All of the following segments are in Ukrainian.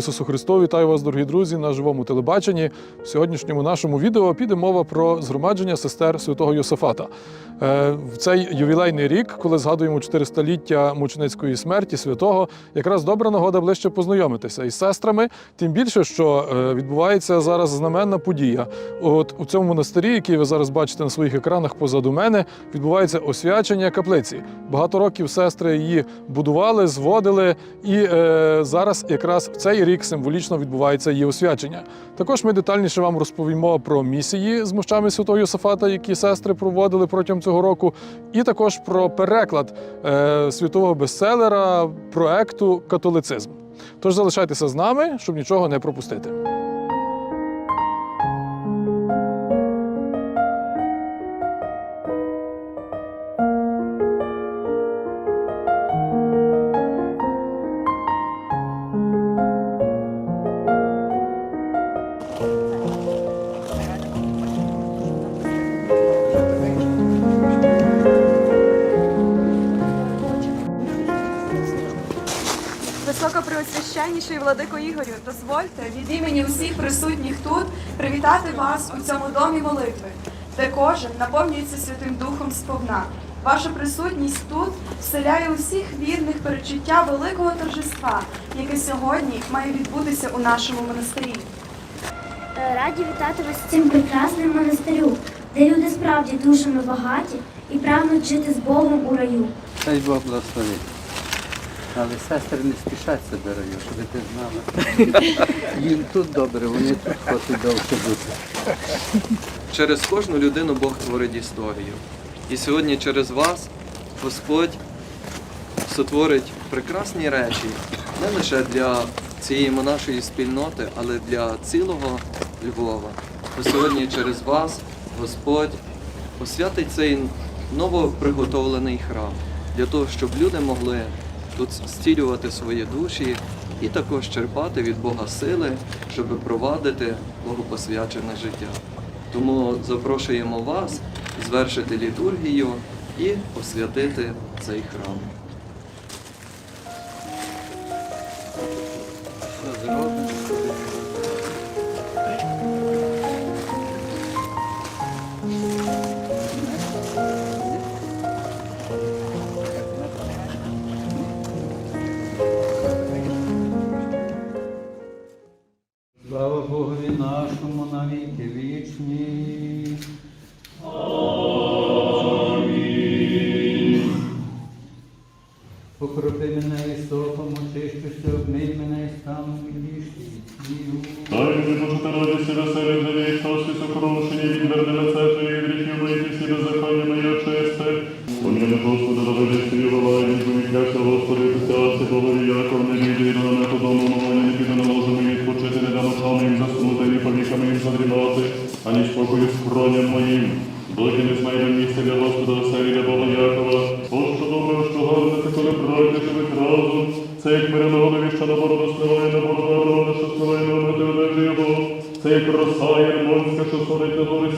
Ісусу Христу! Вітаю вас, дорогі друзі, на живому телебаченні. В сьогоднішньому нашому відео піде мова про згромадження сестер святого Йосифата. Е, В цей ювілейний рік, коли згадуємо 400-ліття мученицької смерті святого, якраз добра нагода ближче познайомитися із сестрами. Тим більше, що е, відбувається зараз знаменна подія. От у цьому монастирі, який ви зараз бачите на своїх екранах позаду мене, відбувається освячення каплиці. Багато років сестри її будували, зводили, і е, зараз якраз в цей рік символічно відбувається її освячення. Також ми детальніше вам розповімо про місії з мощами святого Йосифата, які сестри проводили протягом цього року, і також про переклад е, світового бестселера проекту Католицизм. Тож залишайтеся з нами, щоб нічого не пропустити. Привітати вас у цьому домі молитви, де кожен наповнюється Святим Духом сповна. Ваша присутність тут вселяє усіх вірних перечуття великого торжества, яке сьогодні має відбутися у нашому монастирі. Е, Раді вітати вас в цим прекрасним монастирю, де люди справді душами багаті і прагнуть жити з Богом у раю. Дай Бог благословить. Але сестри не спішать себе раю, щоб ти знала. Їм тут добре, вони тут хочуть довше бути. Через кожну людину Бог творить історію. І сьогодні через вас Господь сотворить прекрасні речі не лише для цієї монашої спільноти, але для цілого Львова. Бо сьогодні через вас Господь освятить цей новоприготовлений храм для того, щоб люди могли тут зцілювати свої душі і також черпати від Бога сили, щоб провадити богопосвячене життя. Тому запрошуємо вас звершити літургію і освятити цей храм. Дай мені Боже радості веселі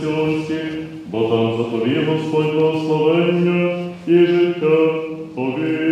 Сіонські, бо там заповів Господь благословення і життя повік.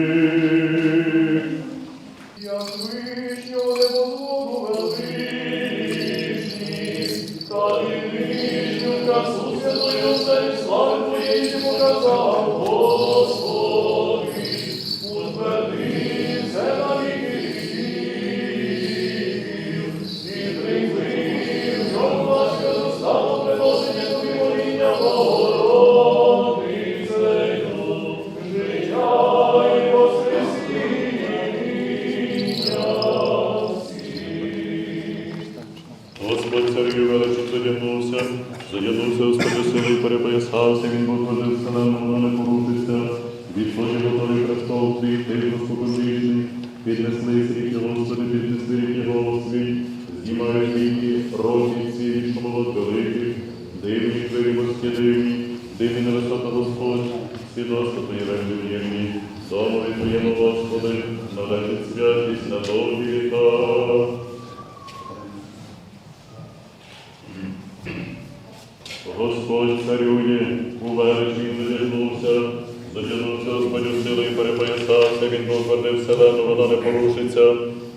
Належить святість на довгі. Господь царює, у величі задягнувся, задягнувся Господь у сили і перепоясався, він утвердив вселену, вона не порушиться.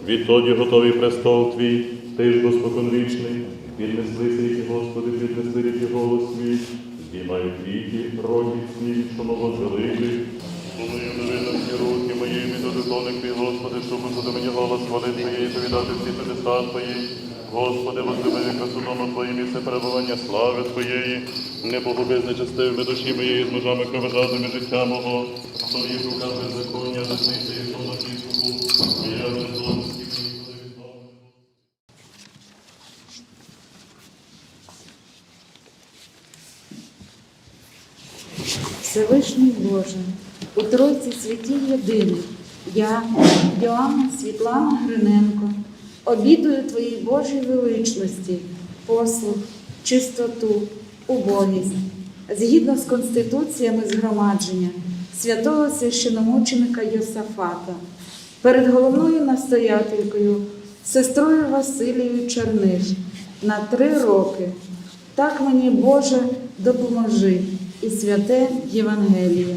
Відтоді готовий престол твій, ти ж Господонвічний, піднеслися їх, Господи, піднесли ріки голос свій, здіймають віки, роги свій, що новозвеликий. Думаю, невинності руки моєї, до твій, Господи, щоб буде мені голос хвалити Твоєї, повідати всі чудеса Твої. Господи, возлюбив красу дому Твоє місце перебування слави Твоєї, не погуби нечестивими душі моєї, з мужами кровожадними життя мого, Твоїх руках беззаконня, засниця і Всевишній Боже, у Тройці святій єдиний, я, Йоанна Світлана Гриненко, обідую Твоїй Божій величності, послуг, чистоту, убогість, згідно з конституціями згромадження святого священомученика Йосафата, перед головною настоятелькою, сестрою Василією Черниш на три роки. Так мені, Боже, допоможи і святе Євангеліє.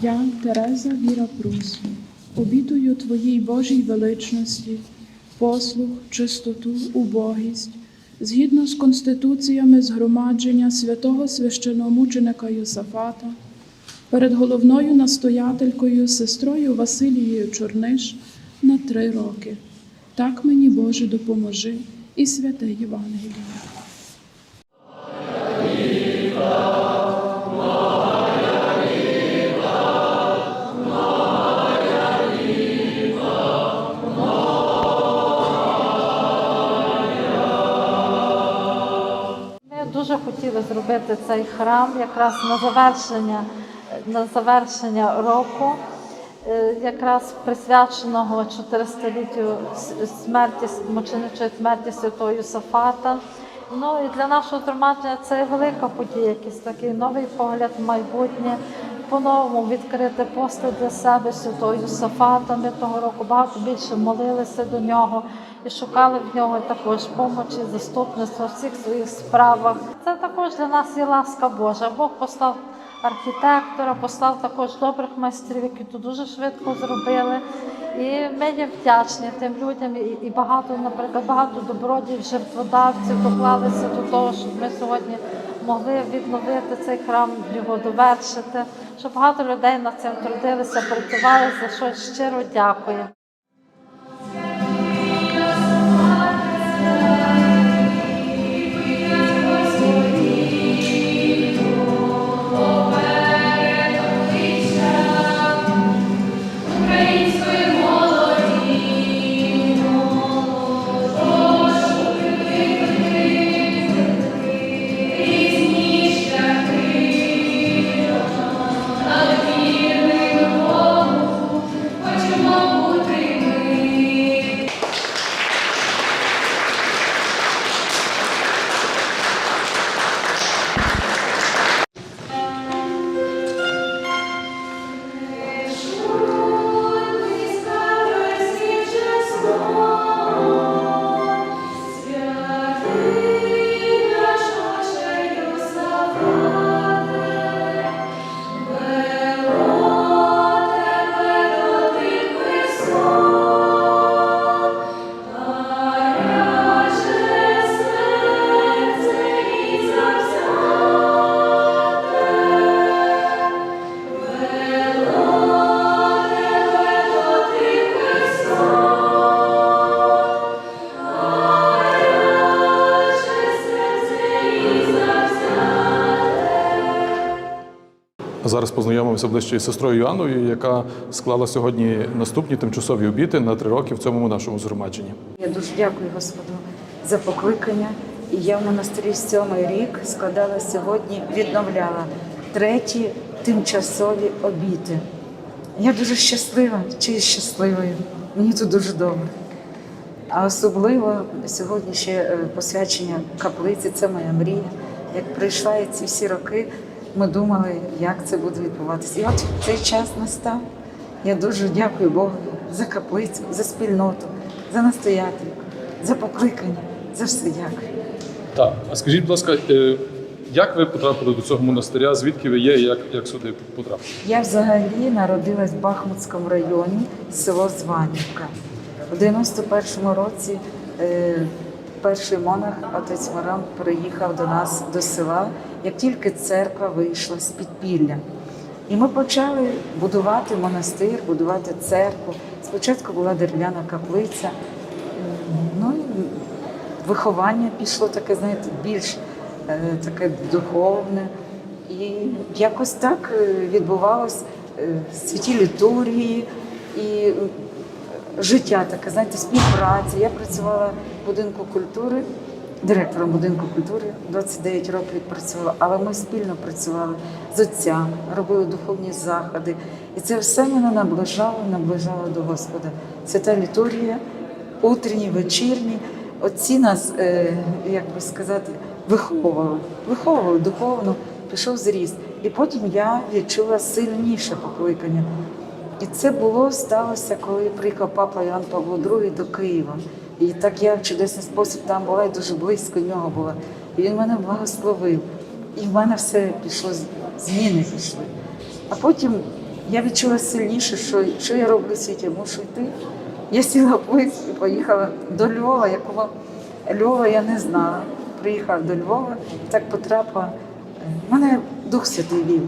Я, Тереза Віра Прус, обітую Твоїй Божій величності, послух, чистоту, убогість, згідно з конституціями згромадження святого священомученика Йосафата, перед головною настоятелькою, сестрою Василією Чорниш на три роки. Так мені, Боже, допоможи і святе Євангеліє. Хотіли зробити цей храм якраз на завершення, на завершення року, е, якраз присвяченого 400-літтю смерті, мученичої смерті святого Юсафата. Ну і для нашого громадження це велика подія, якийсь такий новий погляд в майбутнє, по-новому відкрити постать для себе святого Юсафата. Ми того року багато більше молилися до нього і шукали в нього також помочі, заступництва в всіх своїх справах. Це також для нас є ласка Божа. Бог послав архітектора, послав також добрих майстрів, які тут дуже швидко зробили. І ми є вдячні тим людям, і, багато, наприклад, багато добродіїв, жертводавців доклалися до того, щоб ми сьогодні могли відновити цей храм, його довершити. Що багато людей над цим трудилися, працювали, за що щиро дякую. Познайомимося ближче із сестрою Йоанною, яка склала сьогодні наступні тимчасові обіти на три роки в цьому нашому згромадженні. Я дуже дякую Господу за покликання. І я в монастирі сьомий рік складала сьогодні, відновляла треті тимчасові обіти. Я дуже щаслива, чи щасливою. Мені тут дуже добре. А особливо сьогодні ще е, посвячення каплиці це моя мрія. Як прийшла я ці всі роки, ми думали, як це буде відбуватися. І от цей час настав. Я дуже дякую Богу за каплицю, за спільноту, за настоятельку, за покликання, за все дякую. Так, а скажіть, будь ласка, е, Як ви потрапили до цього монастиря? Звідки ви є і як, як сюди потрапили? Я взагалі народилась в Бахмутському районі, село Званівка. У 91-му році е, перший монах, отець Марам, приїхав до нас до села, як тільки церква вийшла з підпілля. І ми почали будувати монастир, будувати церкву. Спочатку була дерев'яна каплиця. Ну і виховання пішло таке, знаєте, більш е, таке духовне. І якось так е, відбувалось е, святі літургії і життя таке, знаєте, співпраця. Я працювала в будинку культури, директором будинку культури, 29 років відпрацювала, але ми спільно працювали з отцями, робили духовні заходи. І це все мене наближало, наближало до Господа. Свята літургія, утренні, вечірні. Отці нас, е, як би сказати, виховували, виховували духовно, пішов зріст. І потім я відчула сильніше покликання. І це було сталося, коли приїхав папа Іоанн Павло II до Києва. І так я в чудесний спосіб там була і дуже близько нього була. І він мене благословив. І в мене все пішло, зміни пішли. А потім я відчула сильніше, що що я роблю в світі, я мушу йти. Я сіла поїзд і поїхала до Львова, якого Львова я не знала. Приїхала до Львова, так потрапила. Е, Мене Дух Святий вів.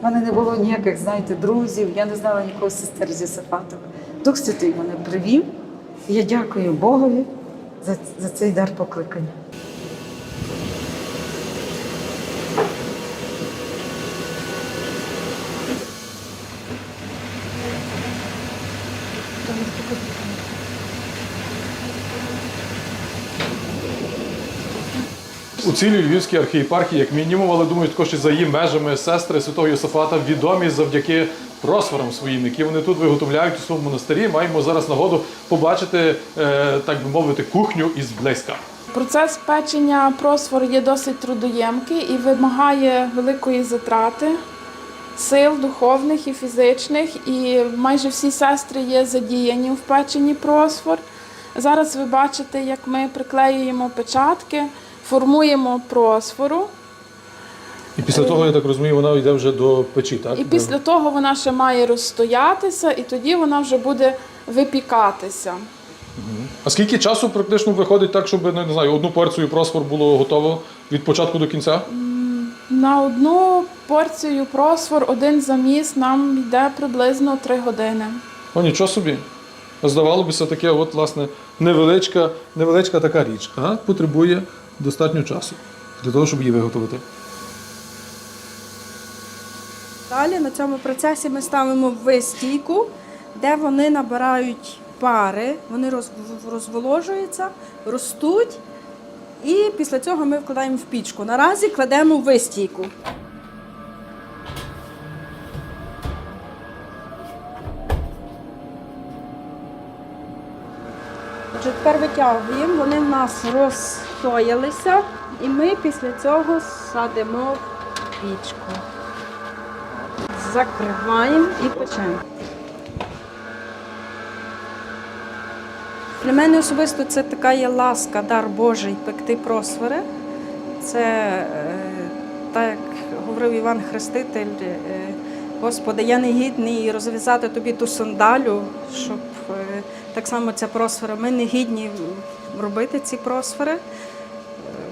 У мене не було ніяких, знаєте, друзів, я не знала нікого сестер зі Сафатова. Дух Святий мене привів. Я дякую Богові за, за цей дар покликання. Цілій Львівській архієпархії, як мінімум, але думаю, також і за її межами сестри святого Йосифата відомі завдяки просворам своїм, які вони тут виготовляють у своєму монастирі. Маємо зараз нагоду побачити, е, так би мовити, кухню із близька. Процес печення просфор є досить трудоємкий і вимагає великої затрати сил духовних і фізичних. І майже всі сестри є задіяні в печенні просфор. Зараз ви бачите, як ми приклеюємо печатки, формуємо просфору. І після того, я так розумію, вона йде вже до печі, так? І після того вона ще має розстоятися, і тоді вона вже буде випікатися. А скільки часу практично виходить так, щоб ну, не знаю, одну порцію просфор було готово від початку до кінця? На одну порцію просфор, один заміс нам йде приблизно 3 години. О, нічого собі. Здавалося, таке, от, власне, невеличка, невеличка така річ, а потребує достатньо часу для того, щоб її виготовити. Далі на цьому процесі ми ставимо в стійку, де вони набирають пари, вони роз- розволожуються, ростуть, і після цього ми вкладаємо в пічку. Наразі кладемо в стійку. Отже, тепер витягуємо, вони в нас розстоялися, і ми після цього садимо пічку. Закриваємо і печемо. Для мене особисто це така є ласка, дар Божий пекти просвори. Це е, так, як говорив Іван Хреститель, е, Господи, я не гідний розв'язати тобі ту сандалю, щоб е, так само ця просфора. Ми не гідні робити ці просфори, е,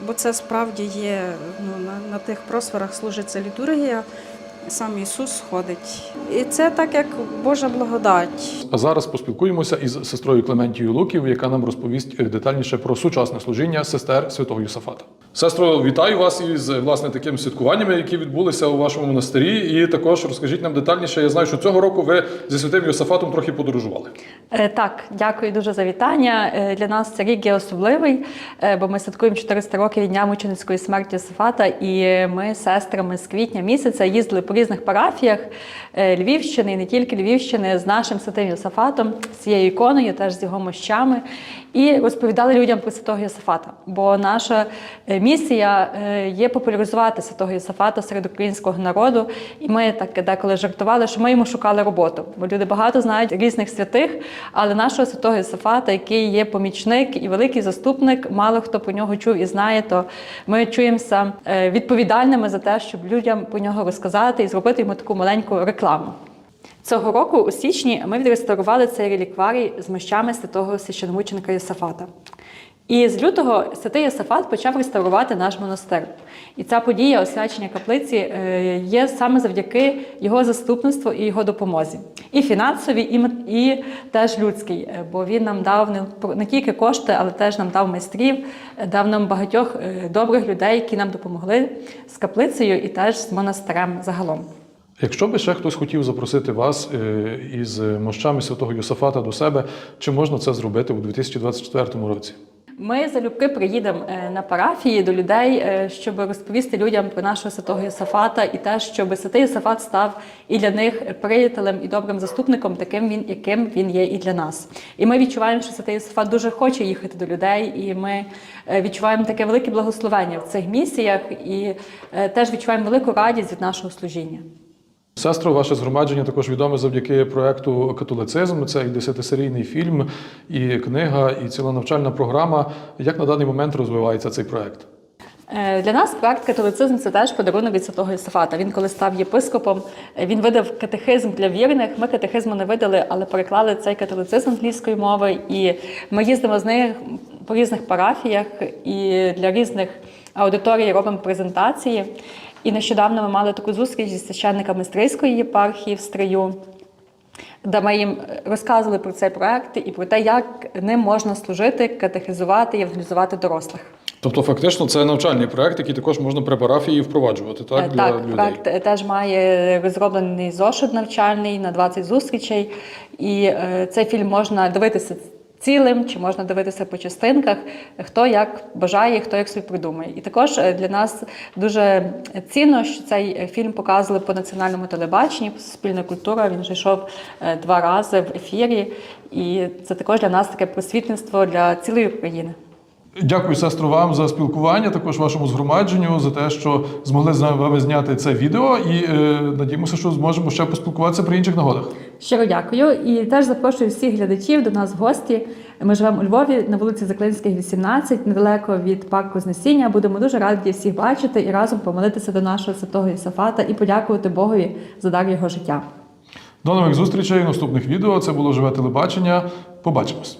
бо це справді є ну, на, на тих просфорах служиться літургія. Сам Ісус сходить. І це так, як Божа благодать. А зараз поспілкуємося із сестрою Клементією Луків, яка нам розповість е, детальніше про сучасне служіння сестер святого Юсафата. Сестро, вітаю вас із власне такими святкуваннями, які відбулися у вашому монастирі. І також розкажіть нам детальніше. Я знаю, що цього року ви зі святим Йосафатом трохи подорожували. Е, Так, дякую дуже за вітання. Е, Для нас цей рік є особливий, е, бо ми святкуємо 400 років від дня мученицької смерті Сафата, і ми сестрами з квітня місяця їздили по різних парафіях Львівщини і не тільки Львівщини з нашим святим Йосафатом, з цією іконою, теж з його мощами, і розповідали людям про святого Йосафата. Бо наша е, місія е, є популяризувати святого Єсафата серед українського народу. І ми так деколи жартували, що ми йому шукали роботу. Бо люди багато знають різних святих, але нашого святого Єсафата, який є помічник і великий заступник, мало хто по нього чув і знає, то ми чуємося е, відповідальними за те, щоб людям про нього розказати і зробити йому таку маленьку рекламу. Цього року, у січні, ми відреставрували цей релікварій з мощами святого священомученика Єсафата. І з лютого святий Єсафат почав реставрувати наш монастир. І ця подія освячення каплиці е, є саме завдяки його заступництву і його допомозі. І фінансовій, і, і теж людській, е, бо він нам дав не, тільки кошти, але теж нам дав майстрів, е, дав нам багатьох добрих людей, які нам допомогли з каплицею і теж з монастирем загалом. Якщо би ще хтось хотів запросити вас е, із мощами святого Йосафата до себе, чи можна це зробити у 2024 році? Ми залюбки приїдемо е, на парафії до людей, е, щоб розповісти людям про нашого святого Єсафата і те, щоб святий Єсафат став і для них приятелем і добрим заступником, таким він, яким він є і для нас. І ми відчуваємо, що святий Єсафат дуже хоче їхати до людей, і ми відчуваємо таке велике благословення в цих місіях, і теж відчуваємо велику радість від нашого служіння. Сестро, ваше згромадження також відоме завдяки проекту Католицизм. Це і десятисерійний фільм, і книга, і ціла навчальна програма. Як на даний момент розвивається цей проект? Е, Для нас проект католицизм це теж подарунок від святого Єсафата. Він, коли став єпископом, е, він видав катехизм для вірних. Ми катехизму не видали, але переклали цей католицизм англійської мови. І ми їздимо з них по різних парафіях і для різних аудиторій робимо презентації. І нещодавно ми мали таку зустріч зі священниками Стрийської єпархії в Стрию, де ми їм розказували про цей проект і про те, як ним можна служити, катехизувати і евангелізувати дорослих. Тобто, фактично, це навчальний проект, який також можна при парафії впроваджувати, так? Е, Для так, людей. проект е, теж має розроблений зошит навчальний на 20 зустрічей. І е, цей фільм можна дивитися цілим, чи можна дивитися по частинках, хто як бажає, хто як собі придумає. І також е, для нас дуже цінно, що цей е, фільм показували по національному телебаченні, спільна культура. Він вже йшов е, два рази в ефірі. І це також для нас таке просвітництво для цілої України. Дякую, сестру, вам за спілкування, також вашому згромадженню, за те, що змогли з вами зняти це відео. І е, надіємося, що зможемо ще поспілкуватися при інших нагодах. Щиро дякую і теж запрошую всіх глядачів до нас в гості. Ми живемо у Львові на вулиці Заклинських, 18, недалеко від парку Знесіння. Будемо дуже раді всіх бачити і разом помолитися до нашого святого Єсафата і подякувати Богові за дар його життя. До нових зустрічей наступних відео. Це було живе телебачення. Побачимось.